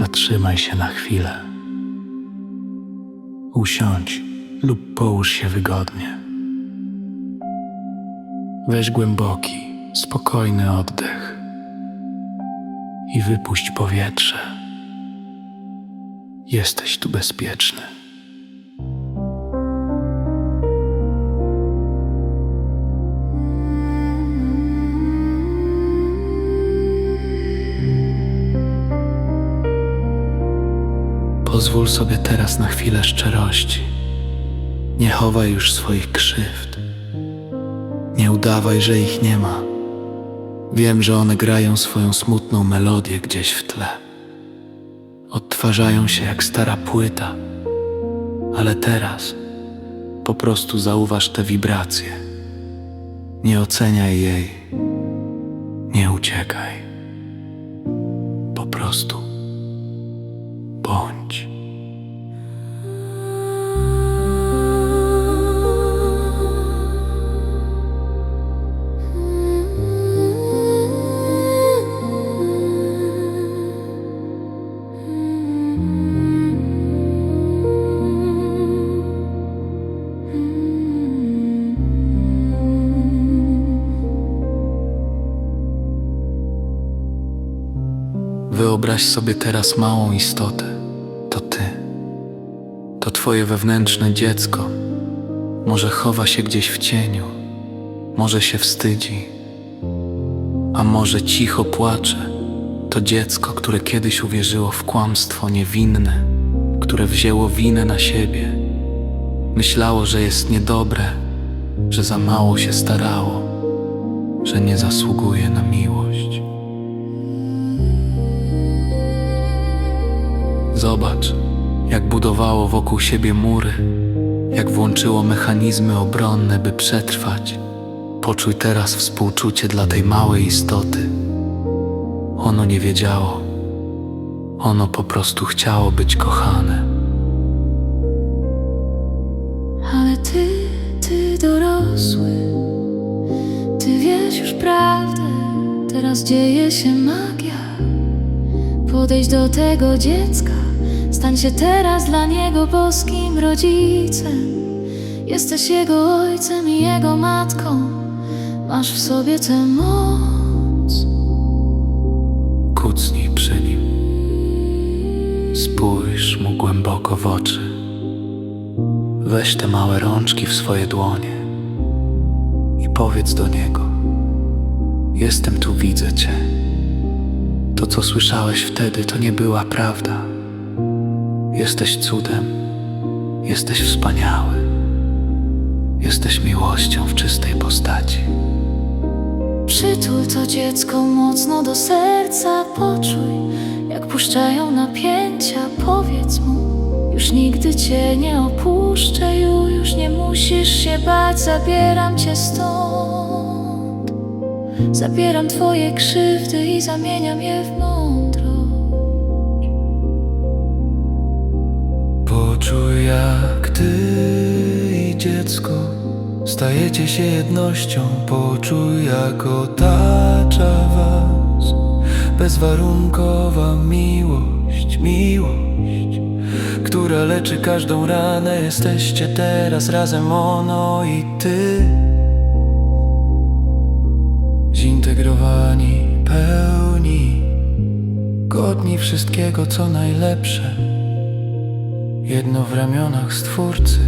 Zatrzymaj się na chwilę. Usiądź lub połóż się wygodnie. Weź głęboki, spokojny oddech i wypuść powietrze. Jesteś tu bezpieczny. Pozwól sobie teraz na chwilę szczerości. Nie chowaj już swoich krzywd. Nie udawaj, że ich nie ma. Wiem, że one grają swoją smutną melodię gdzieś w tle. Odtwarzają się jak stara płyta, ale teraz po prostu zauważ te wibracje. Nie oceniaj jej, nie uciekaj. Po prostu bądź. Wyobraź sobie teraz małą istotę. To ty. To twoje wewnętrzne dziecko. Może chowa się gdzieś w cieniu, może się wstydzi, a może cicho płacze. To dziecko, które kiedyś uwierzyło w kłamstwo niewinne, które wzięło winę na siebie. Myślało, że jest niedobre, że za mało się starało, że nie zasługuje na miłość. Zobacz, jak budowało wokół siebie mury, jak włączyło mechanizmy obronne, by przetrwać. Poczuj teraz współczucie dla tej małej istoty. Ono nie wiedziało. Ono po prostu chciało być kochane. Ale ty, ty dorosły, ty wiesz już prawdę, teraz dzieje się magia. Podejdź do tego dziecka, stań się teraz dla niego boskim rodzicem. Jesteś jego ojcem i jego matką, masz w sobie tę moc. Kucnij przy nim. Spójrz mu głęboko w oczy. Weź te małe rączki w swoje dłonie i powiedz do niego: Jestem tu, widzę cię. To, co słyszałeś wtedy, to nie była prawda. Jesteś cudem, jesteś wspaniały, jesteś miłością w czystej postaci. Przytul to dziecko mocno do serca, poczuj, jak puszczają napięcia. Powiedz mu, już nigdy cię nie opuszczę, ju- już nie musisz się bać, zabieram cię stąd. Zabieram twoje krzywdy i zamieniam je w mądrość. Poczuj jak ty i dziecko stajecie się jednością. Poczuj jak otacza was bezwarunkowa miłość, miłość, która leczy każdą ranę. Jesteście teraz razem ono i ty. Zintegrowani, pełni, godni wszystkiego co najlepsze. Jedno w ramionach Stwórcy